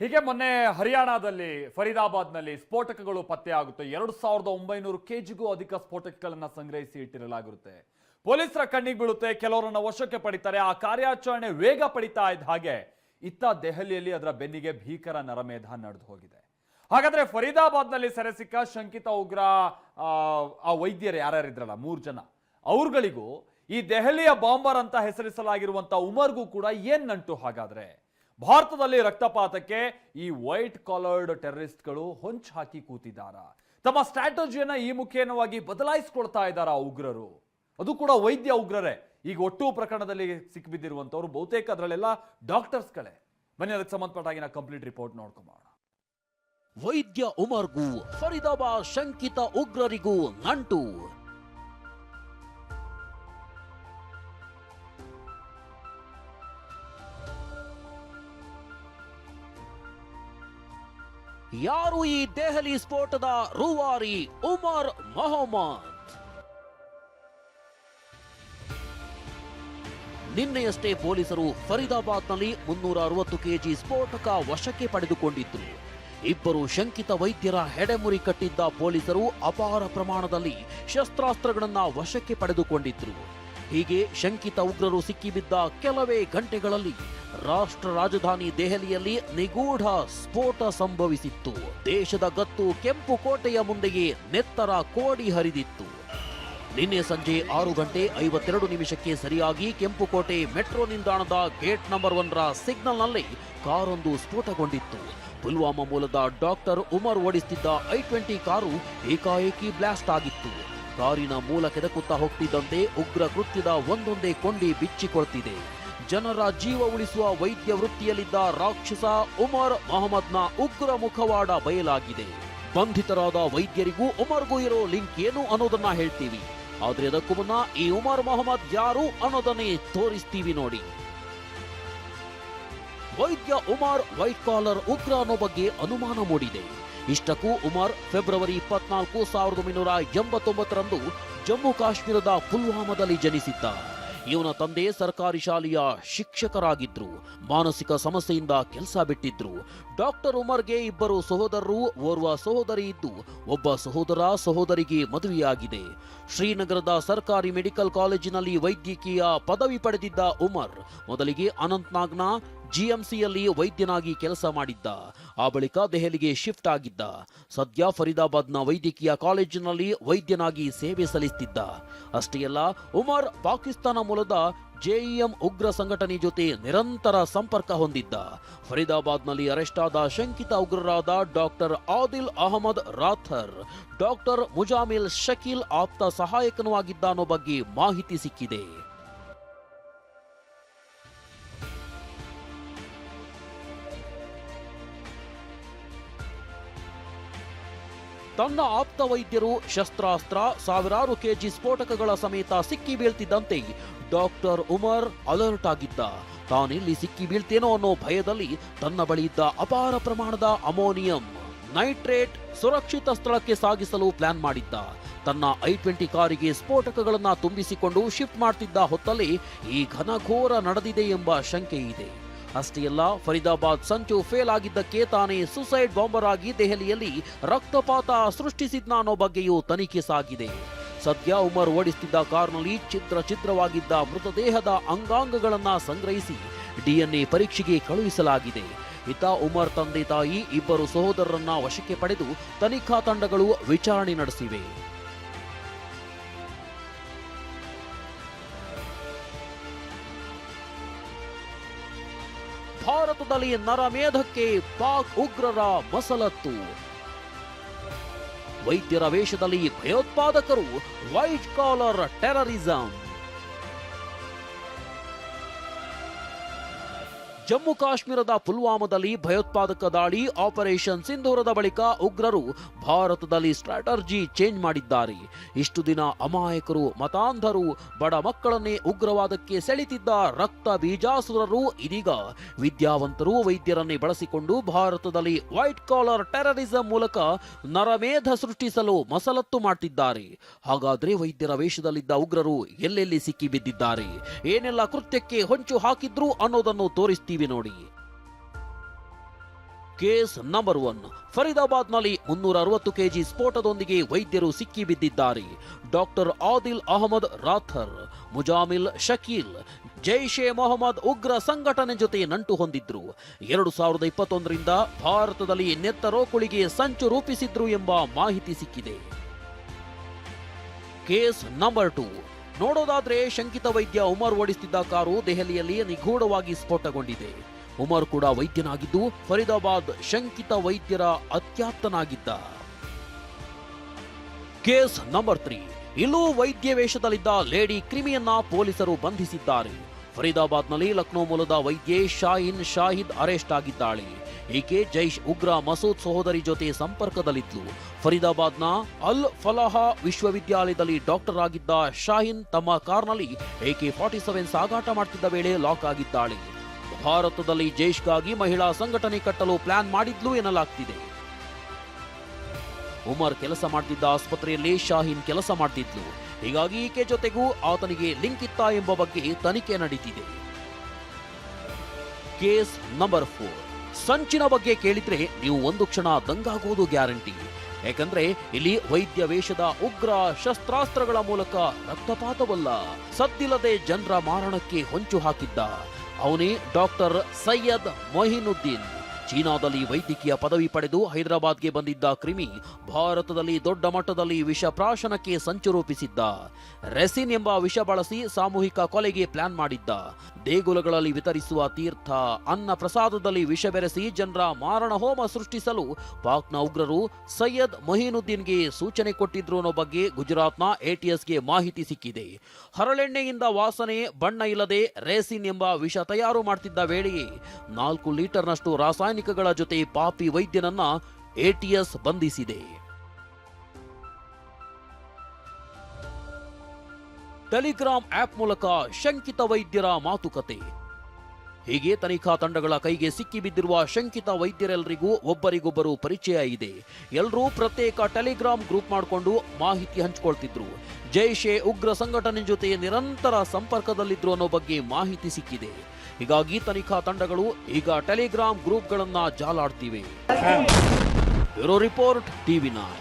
ಹೀಗೆ ಮೊನ್ನೆ ಹರಿಯಾಣದಲ್ಲಿ ಫರೀದಾಬಾದ್ನಲ್ಲಿ ಸ್ಫೋಟಕಗಳು ಪತ್ತೆಯಾಗುತ್ತೆ. ಎರಡು ಸಾವಿರದ ಒಂಬೈನೂರು ಕೆಜಿಗೂ ಅಧಿಕ ಸ್ಫೋಟಕಗಳನ್ನ ಸಂಗ್ರಹಿಸಿ ಇಟ್ಟಿರಲಾಗಿರುತ್ತೆ. ಪೊಲೀಸರ ಕಣ್ಣಿಗೆ ಬೀಳುತ್ತೆ ಕೆಲವರನ್ನ ವಶಕ್ಕೆ ಪಡಿತಾರೆ ಆ ಕಾರ್ಯಾಚರಣೆ ವೇಗ ಪಡಿತಾ ಇದ್ದ ಹಾಗೆ ಇತ್ತ ದೆಹಲಿಯಲ್ಲಿ ಅದರ ಬೆನ್ನಿಗೆ ಭೀಕರ ನರಮೇಧ ನಡೆದು ಹೋಗಿದೆ. ಹಾಗಾದ್ರೆ ಫರೀದಾಬಾದ್ನಲ್ಲಿ ಸೆರೆ ಸಿಕ್ಕ ಶಂಕಿತ ಉಗ್ರ ಆ, ವೈದ್ಯರು ಯಾರ್ಯಾರಿದ್ರಲ್ಲ ಮೂರು ಜನ. ಅವ್ರಗಳಿಗೂ ಈ ದೆಹಲಿಯ ಬಾಂಬರ್ ಅಂತ ಹೆಸರಿಸಲಾಗಿರುವಂತ ಉಮರ್ಗೂ ಕೂಡ ಏನ್ ನಂಟು ಹಾಗಾದ್ರೆ? ಭಾರತದಲ್ಲಿ ರಕ್ತಪಾತಕ್ಕೆ ಈ ವೈಟ್ ಕಾಲರ್ಡ್ ಟೆರರಿಸ್ಟ್ಗಳು ಹೊಂಚು ಹಾಕಿ ಕೂತಿದ್ದಾರ. ತಮ್ಮ ಸ್ಟ್ರಾಟಜಿಯನ್ನ ಈ ಮುಖೇನವಾಗಿ ಬದಲಾಯಿಸ್ಕೊಳ್ತಾ ಇದ್ದಾರಾ ಉಗ್ರರು? ಅದು ಕೂಡ ವೈದ್ಯ ಉಗ್ರರೇ. ಈಗ ಒಟ್ಟು ಪ್ರಕರಣದಲ್ಲಿ ಸಿಕ್ಕಿಬಿದ್ದಿರುವಂತವ್ರು ಬಹುತೇಕ ಅದರಲ್ಲೆಲ್ಲ ಡಾಕ್ಟರ್ಸ್ಗಳೇ. ಬನ್ನಿ ಅದಕ್ಕೆ ಸಂಬಂಧಪಟ್ಟಾಗಿನ ಕಂಪ್ಲೀಟ್ ರಿಪೋರ್ಟ್ ನೋಡ್ಕೊಂಬೋಣ ವೈದ್ಯ ಉಮರ್ಗೂ ಫರಿದಾಬಾ ಶಂಕಿತ ಉಗ್ರರಿಗೂ ನಂಟು. ಯಾರು ಈ ದೆಹಲಿ ಸ್ಫೋಟದ ರೂವಾರಿ ಉಮರ್ ಮೊಹಮ್ಮದ್? ನಿನ್ನೆಯಷ್ಟೇ ಪೊಲೀಸರು ಫರೀದಾಬಾದ್ನಲ್ಲಿ ಮುನ್ನೂರ ಅರವತ್ತು ಕೆಜಿ ಸ್ಫೋಟಕ ವಶಕ್ಕೆ ಪಡೆದುಕೊಂಡಿದ್ರು. ಇಬ್ಬರು ಶಂಕಿತ ವೈದ್ಯರ ಹೆಡೆಮುರಿ ಕಟ್ಟಿದ್ದ ಪೊಲೀಸರು ಅಪಾರ ಪ್ರಮಾಣದಲ್ಲಿ ಶಸ್ತ್ರಾಸ್ತ್ರಗಳನ್ನ ವಶಕ್ಕೆ ಪಡೆದುಕೊಂಡಿದ್ರು. ಹೀಗೆ ಶಂಕಿತ ಉಗ್ರರು ಸಿಕ್ಕಿಬಿದ್ದ ಕೆಲವೇ ಗಂಟೆಗಳಲ್ಲಿ ರಾಷ್ಟ್ರ ರಾಜಧಾನಿ ದೆಹಲಿಯಲ್ಲಿ ನಿಗೂಢ ಸ್ಫೋಟ ಸಂಭವಿಸಿತ್ತು. ದೇಶದ ಗತ್ತು ಕೆಂಪು ಕೋಟೆಯ ಮುಂದೆಯೇ ನೆತ್ತರ ಕೋಡಿ ಹರಿದಿತ್ತು. ನಿನ್ನೆ ಸಂಜೆ ಆರು ಗಂಟೆ ಐವತ್ತೆರಡು ನಿಮಿಷಕ್ಕೆ ಸರಿಯಾಗಿ ಕೆಂಪುಕೋಟೆ ಮೆಟ್ರೋ ನಿಲ್ದಾಣದ ಗೇಟ್ ನಂಬರ್ ಒನ್ರ ಸಿಗ್ನಲ್ನಲ್ಲಿ ಕಾರೊಂದು ಸ್ಫೋಟಗೊಂಡಿತ್ತು. ಪುಲ್ವಾಮಾ ಮೂಲದ ಡಾಕ್ಟರ್ ಉಮರ್ ಓಡಿಸುತ್ತಿದ್ದ ಐ ಟ್ವೆಂಟಿ ಕಾರು ಏಕಾಏಕಿ ಬ್ಲಾಸ್ಟ್ ಆಗಿತ್ತು. ಕಾರಿನ ಮೂಲ ಕೆದಕುತ್ತಾ ಹೋಗ್ತಿದ್ದಂತೆ ಉಗ್ರ ಕೃತ್ಯದ ಒಂದೊಂದೇ ಕೊಂಡಿ ಬಿಚ್ಚಿಕೊಳ್ತಿದೆ. ಜನರ ಜೀವ ಉಳಿಸುವ ವೈದ್ಯ ವೃತ್ತಿಯಲ್ಲಿದ್ದ ರಾಕ್ಷಸ ಉಮರ್ ಮೊಹಮ್ಮದ್ನ ಉಗ್ರ ಮುಖವಾಡ ಬಯಲಾಗಿದೆ. ಬಂಧಿತರಾದ ವೈದ್ಯರಿಗೂ ಉಮರ್ಗೂ ಇರೋ ಲಿಂಕ್ ಏನು ಅನ್ನೋದನ್ನ ಹೇಳ್ತೀವಿ. ಆದ್ರೆ ಅದಕ್ಕೂ ಮುನ್ನ ಈ ಉಮರ್ ಮೊಹಮ್ಮದ್ ಯಾರು ಅನ್ನೋದನ್ನೇ ತೋರಿಸ್ತೀವಿ ನೋಡಿ. ವೈದ್ಯ ಉಮರ್ ವೈಟ್ ಕಾಲರ್ ಉಗ್ರ ಅನ್ನೋ ಬಗ್ಗೆ ಅನುಮಾನ ಮೂಡಿದೆ. ಇಷ್ಟಕ್ಕೂ ಉಮರ್ ಫೆಬ್ರವರಿ ಇಪ್ಪತ್ನಾಲ್ಕು ಸಾವಿರದ ಒಂಬೈನೂರ ಎಂಬತ್ತೊಂಬತ್ತರಂದು ಜಮ್ಮು ಕಾಶ್ಮೀರದ ಪುಲ್ವಾಮಾದಲ್ಲಿ ಜನಿಸಿದ್ದ. ಇವನ ತಂದೆ ಸರ್ಕಾರಿ ಶಾಲೆಯ ಶಿಕ್ಷಕರಾಗಿದ್ರು. ಮಾನಸಿಕ ಸಮಸ್ಯೆಯಿಂದ ಕೆಲಸ ಬಿಟ್ಟಿದ್ರು. ಡಾಕ್ಟರ್ ಉಮರ್ಗೆ ಇಬ್ಬರು ಸಹೋದರರು, ಓರ್ವ ಸಹೋದರಿ ಇದ್ದು, ಒಬ್ಬ ಸಹೋದರ ಸಹೋದರಿಗೆ ಮದುವೆಯಾಗಿದೆ. ಶ್ರೀನಗರದ ಸರ್ಕಾರಿ ಮೆಡಿಕಲ್ ಕಾಲೇಜಿನಲ್ಲಿ ವೈದ್ಯಕೀಯ ಪದವಿ ಪಡೆದಿದ್ದ ಉಮರ್, ಮೊದಲಿಗೆ ಅನಂತ್ನಾಗ್ನ ಜಿಎಂಸಿಯಲ್ಲಿ ವೈದ್ಯನಾಗಿ ಕೆಲಸ ಮಾಡಿದ್ದ. ಆ ಬಳಿಕ ದೆಹಲಿಗೆ ಶಿಫ್ಟ್ ಆಗಿದ್ದ. ಸದ್ಯ ಫರೀದಾಬಾದ್ನ ವೈದ್ಯಕೀಯ ಕಾಲೇಜಿನಲ್ಲಿ ವೈದ್ಯನಾಗಿ ಸೇವೆ ಸಲ್ಲಿಸುತ್ತಿದ್ದ ಅಷ್ಟೇ ಅಲ್ಲ, ಉಮರ್ ಪಾಕಿಸ್ತಾನ ಮೂಲದ ಜೆಇಎಂ ಉಗ್ರ ಸಂಘಟನೆ ಜೊತೆ ನಿರಂತರ ಸಂಪರ್ಕ ಹೊಂದಿದ್ದ. ಫರೀದಾಬಾದ್ನಲ್ಲಿ ಅರೆಸ್ಟ್ ಆದ ಶಂಕಿತ ಉಗ್ರರಾದ ಡಾಕ್ಟರ್ ಆದಿಲ್ ಅಹಮದ್ ರಾಥರ್, ಡಾಕ್ಟರ್ ಮುಜಾಮಿಲ್ ಶಕೀಲ್ ಆಪ್ತ ಸಹಾಯಕನೂ ಅನ್ನೋ ಬಗ್ಗೆ ಮಾಹಿತಿ ಸಿಕ್ಕಿದೆ. ತನ್ನ ಆಪ್ತ ವೈದ್ಯರು ಶಸ್ತ್ರಾಸ್ತ್ರ ಸಾವಿರಾರು ಕೆಜಿ ಸ್ಫೋಟಕಗಳ ಸಮೇತ ಸಿಕ್ಕಿ ಬೀಳ್ತಿದ್ದಂತೆ ಡಾಕ್ಟರ್ ಉಮರ್ ಅಲರ್ಟ್ ಆಗಿದ್ದ. ತಾನಿಲ್ಲಿ ಸಿಕ್ಕಿ ಬೀಳ್ತೇನೋ ಅನ್ನೋ ಭಯದಲ್ಲಿ ತನ್ನ ಬಳಿ ಇದ್ದ ಅಪಾರ ಪ್ರಮಾಣದ ಅಮೋನಿಯಂ ನೈಟ್ರೇಟ್ ಸುರಕ್ಷಿತ ಸ್ಥಳಕ್ಕೆ ಸಾಗಿಸಲು ಪ್ಲಾನ್ ಮಾಡಿದ್ದ. ತನ್ನ ಐ ಟ್ವೆಂಟಿ ಕಾರಿಗೆ ಸ್ಫೋಟಕಗಳನ್ನು ತುಂಬಿಸಿಕೊಂಡು ಶಿಫ್ಟ್ ಮಾಡ್ತಿದ್ದ ಹೊತ್ತಲ್ಲಿ ಈ ಘನಘೋರ ನಡೆದಿದೆ ಎಂಬ ಶಂಕೆ ಇದೆ. ಅಷ್ಟೇ ಅಲ್ಲ ಫರೀದಾಬಾದ್ ಸಂಚು ಫೇಲ್ ಆಗಿದ್ದಕ್ಕೆ ತಾನೇ ಸುಸೈಡ್ ಬಾಂಬರ್ ಆಗಿ ದೆಹಲಿಯಲ್ಲಿ ರಕ್ತಪಾತ ಸೃಷ್ಟಿಸಿದ್ನ ಅನ್ನೋ ಬಗ್ಗೆಯೂ ತನಿಖೆ ಸಾಗಿದೆ. ಸದ್ಯ ಉಮರ್ ಓಡಿಸುತ್ತಿದ್ದ ಕಾರ್ನಲ್ಲಿ ಚಿತ್ರ ಚಿತ್ರವಾಗಿದ್ದ ಮೃತದೇಹದ ಅಂಗಾಂಗಗಳನ್ನ ಸಂಗ್ರಹಿಸಿ ಡಿಎನ್ಎ ಪರೀಕ್ಷೆಗೆ ಕಳುಹಿಸಲಾಗಿದೆ. ಇತ ಉಮರ್ ತಂದೆ ತಾಯಿ ಇಬ್ಬರು ಸಹೋದರರನ್ನ ವಶಕ್ಕೆ ಪಡೆದು ತನಿಖಾ ತಂಡಗಳು ವಿಚಾರಣೆ ನಡೆಸಿವೆ. ಭಾರತದಲ್ಲಿ ನರಮೇಧಕ್ಕೆ ಪಾಕ್ ಉಗ್ರರ ಮಸಲತ್ತು. ವೈದ್ಯರ ವೇಷದಲ್ಲಿ ಭಯೋತ್ಪಾದಕರು ವೈಟ್ ಕಾಲರ್ ಟೆರರಿಸಂ. ಜಮ್ಮು ಕಾಶ್ಮೀರದ ಪುಲ್ವಾಮಾದಲ್ಲಿ ಭಯೋತ್ಪಾದಕ ದಾಳಿ ಆಪರೇಷನ್ ಸಿಂಧೂರದ ಬಳಿಕ ಉಗ್ರರು ಭಾರತದಲ್ಲಿ ಸ್ಟ್ರಾಟರ್ಜಿ ಚೇಂಜ್ ಮಾಡಿದ್ದಾರೆ. ಇಷ್ಟು ದಿನ ಅಮಾಯಕರು, ಮತಾಂಧರು, ಬಡ ಮಕ್ಕಳನ್ನೇ ಉಗ್ರವಾದಕ್ಕೆ ಸೆಳೆತಿದ್ದ ರಕ್ತ ಬೀಜಾಸುರರು ಇದೀಗ ವಿದ್ಯಾವಂತರು ವೈದ್ಯರನ್ನೇ ಬಳಸಿಕೊಂಡು ಭಾರತದಲ್ಲಿ ವೈಟ್ ಕಾಲರ್ ಟೆರರಿಸಂ ಮೂಲಕ ನರಮೇಧ ಸೃಷ್ಟಿಸಲು ಮಸಲತ್ತು ಮಾಡ್ತಿದ್ದಾರೆ. ಹಾಗಾದ್ರೆ ವೈದ್ಯರ ವೇಷದಲ್ಲಿದ್ದ ಉಗ್ರರು ಎಲ್ಲೆಲ್ಲಿ ಸಿಕ್ಕಿಬಿದ್ದಿದ್ದಾರೆ? ಏನೆಲ್ಲ ಕೃತ್ಯಕ್ಕೆ ಹೊಂಚು ಹಾಕಿದ್ರು ಅನ್ನೋದನ್ನು ತೋರಿಸ್ತೀವಿ. ನೋಡಿ ಕೇಸ್ ನಂಬರ್ ಒನ್. ಫರೀದಾಬಾದ್ನಲ್ಲಿ ಮುನ್ನೂರ ಅರವತ್ತು ಕೆಜಿ ಸ್ಫೋಟದೊಂದಿಗೆ ವೈದ್ಯರು ಸಿಕ್ಕಿಬಿದ್ದಿದ್ದಾರೆ ಡಾಕ್ಟರ್ ಆದಿಲ್ ಅಹಮದ್ ರಾಥರ್, ಮುಜಾಮಿಲ್ ಶಕೀಲ್, ಜೈಷ್ ಎ ಮೊಹಮ್ಮದ್ ಉಗ್ರ ಸಂಘಟನೆ ಜೊತೆ ನಂಟು ಹೊಂದಿದ್ರು. ಎರಡು ಸಾವಿರದ ಇಪ್ಪತ್ತೊಂದರಿಂದ ಭಾರತದಲ್ಲಿ ನೆತ್ತರೋಕುಳಿಗೆ ಸಂಚು ರೂಪಿಸಿದ್ರು ಎಂಬ ಮಾಹಿತಿ ಸಿಕ್ಕಿದೆ. Case number two. ನೋಡೋದಾದ್ರೆ ಶಂಕಿತ ವೈದ್ಯ ಉಮರ್ ಓಡಿಸುತ್ತಿದ್ದ ಕಾರು ದೆಹಲಿಯಲ್ಲಿ ನಿಗೂಢವಾಗಿ ಸ್ಫೋಟಗೊಂಡಿದೆ. ಉಮರ್ ಕೂಡ ವೈದ್ಯನಾಗಿದ್ದು ಫರೀದಾಬಾದ್ ಶಂಕಿತ ವೈದ್ಯರ ಅತ್ಯಾಪ್ತನಾಗಿದ್ದ. Case number three. ಇಲ್ಲೂ ವೈದ್ಯ ವೇಷದಲ್ಲಿದ್ದ ಲೇಡಿ ಕ್ರಿಮಿಯನ್ನ ಪೊಲೀಸರು ಬಂಧಿಸಿದ್ದಾರೆ. ಫರೀದಾಬಾದ್ನಲ್ಲಿ ಲಕ್ನೋ ಮೂಲದ ವೈದ್ಯೆ ಶಾಹಿನ್ ಶಾಹಿದ್ ಅರೆಸ್ಟ್ ಆಗಿದ್ದಾಳೆ. ಈಕೆ ಜೈಷ್ ಉಗ್ರ ಮಸೂದ್ ಸಹೋದರಿ ಜೊತೆ ಸಂಪರ್ಕದಲ್ಲಿದ್ದು ಫರೀದಾಬಾದ್ನ ಅಲ್ ಫಲಾಹ ವಿಶ್ವವಿದ್ಯಾಲಯದಲ್ಲಿ ಡಾಕ್ಟರ್ ಆಗಿದ್ದ ಶಾಹಿನ್ ತಮ್ಮ ಕಾರ್ನಲ್ಲಿ ಎಕೆ ಫಾರ್ಟಿ ಸೆವೆನ್ ಸಾಗಾಟ ಮಾಡ್ತಿದ್ದ ವೇಳೆ ಲಾಕ್ ಆಗಿದ್ದಾಳೆ. ಭಾರತದಲ್ಲಿ ಜೈಷ್ಗಾಗಿ ಮಹಿಳಾ ಸಂಘಟನೆ ಕಟ್ಟಲು ಪ್ಲಾನ್ ಮಾಡಿದ್ಲು ಎನ್ನಲಾಗ್ತಿದೆ. ಉಮರ್ ಕೆಲಸ ಮಾಡ್ತಿದ್ದ ಆಸ್ಪತ್ರೆಯಲ್ಲಿ ಶಾಹೀನ್ ಕೆಲಸ ಮಾಡ್ತಿದ್ಲು. ಹೀಗಾಗಿ ಈಕೆ ಜೊತೆಗೂ ಆತನಿಗೆ ಲಿಂಕ್ ಇತ್ತ ಎಂಬ ಬಗ್ಗೆ ತನಿಖೆ ನಡೀತಿದೆ. Case number four. ಸಂಚಿನ ಬಗ್ಗೆ ಕೇಳಿದ್ರೆ ನೀವು ಒಂದು ಕ್ಷಣ ದಂಗಾಗುವುದು ಗ್ಯಾರಂಟಿ. ಯಾಕಂದ್ರೆ ಇಲ್ಲಿ ವೈದ್ಯ ವೇಷದ ಉಗ್ರ ಶಸ್ತ್ರಾಸ್ತ್ರಗಳ ಮೂಲಕ ರಕ್ತಪಾತವಲ್ಲ, ಸದ್ದಿಲ್ಲದೆ ಜನರ ಮಾರಣಕ್ಕೆ ಹೊಂಚು ಹಾಕಿದ್ದ. ಅವನೇ ಡಾಕ್ಟರ್ ಸೈಯದ್ ಮೊಹಿನುದ್ದೀನ್. ಚೀನಾದಲ್ಲಿ ವೈದ್ಯಕೀಯ ಪದವಿ ಪಡೆದು ಹೈದರಾಬಾದ್ಗೆ ಬಂದಿದ್ದ ಕ್ರಿಮಿ ಭಾರತದಲ್ಲಿ ದೊಡ್ಡ ಮಟ್ಟದಲ್ಲಿ ವಿಷ ಪ್ರಾಶನಕ್ಕೆ ಸಂಚು ರೂಪಿಸಿದ್ದ. ರೆಸಿನ್ ಎಂಬ ವಿಷ ಬಳಸಿ ಸಾಮೂಹಿಕ ಕೊಲೆಗೆ ಪ್ಲಾನ್ ಮಾಡಿದ್ದ. ದೇಗುಲಗಳಲ್ಲಿ ವಿತರಿಸುವ ತೀರ್ಥ ಅನ್ನ ಪ್ರಸಾದದಲ್ಲಿ ವಿಷ ಬೆರೆಸಿ ಜನರ ಮಾರಣ ಹೋಮ ಸೃಷ್ಟಿಸಲು ಪಾಕ್ನ ಉಗ್ರರು ಸೈಯದ್ ಮೊಹಿನುದ್ದೀನ್ಗೆ ಸೂಚನೆ ಕೊಟ್ಟಿದ್ರು ಅನ್ನೋ ಬಗ್ಗೆ ಗುಜರಾತ್ನ ಎಟಿಎಸ್ಗೆ ಮಾಹಿತಿ ಸಿಕ್ಕಿದೆ. ಹರಳೆಣ್ಣೆಯಿಂದ ವಾಸನೆ, ಬಣ್ಣ ಇಲ್ಲದೆ ರೇಸಿನ್ ಎಂಬ ವಿಷ ತಯಾರು ಮಾಡ್ತಿದ್ದ ವೇಳೆಯೇ ನಾಲ್ಕು ಲೀಟರ್ನಷ್ಟು ರಾಸಾಯನಿಕಗಳ ಜೊತೆ ಪಾಪಿ ವೈದ್ಯನನ್ನ ಎಟಿಎಸ್ ಬಂಧಿಸಿದೆ. ಟೆಲಿಗ್ರಾಮ್ ಆಪ್ ಮೂಲಕ ಶಂಕಿತ ವೈದ್ಯರ ಮಾತುಕತೆ. ಹೀಗೆ ತನಿಖಾ ತಂಡಗಳ ಕೈಗೆ ಸಿಕ್ಕಿಬಿದ್ದಿರುವ ಶಂಕಿತ ವೈದ್ಯರೆಲ್ಲರಿಗೂ ಒಬ್ಬರಿಗೊಬ್ಬರು ಪರಿಚಯ ಇದೆ. ಎಲ್ಲರೂ ಪ್ರತ್ಯೇಕ ಟೆಲಿಗ್ರಾಮ್ ಗ್ರೂಪ್ ಮಾಡಿಕೊಂಡು ಮಾಹಿತಿ ಹಂಚಿಕೊಳ್ತಿದ್ರು. ಜೈಷ್ ಎ ಉಗ್ರ ಸಂಘಟನೆ ಜೊತೆ ನಿರಂತರ ಸಂಪರ್ಕದಲ್ಲಿದ್ರು ಅನ್ನೋ ಬಗ್ಗೆ ಮಾಹಿತಿ ಸಿಕ್ಕಿದೆ. ಹೀಗಾಗಿ ತನಿಖಾ ತಂಡಗಳು ಈಗ ಟೆಲಿಗ್ರಾಮ್ ಗ್ರೂಪ್ಗಳನ್ನ ಜಾಲಾಡ್ತಿವೆ. Bureau report TV nine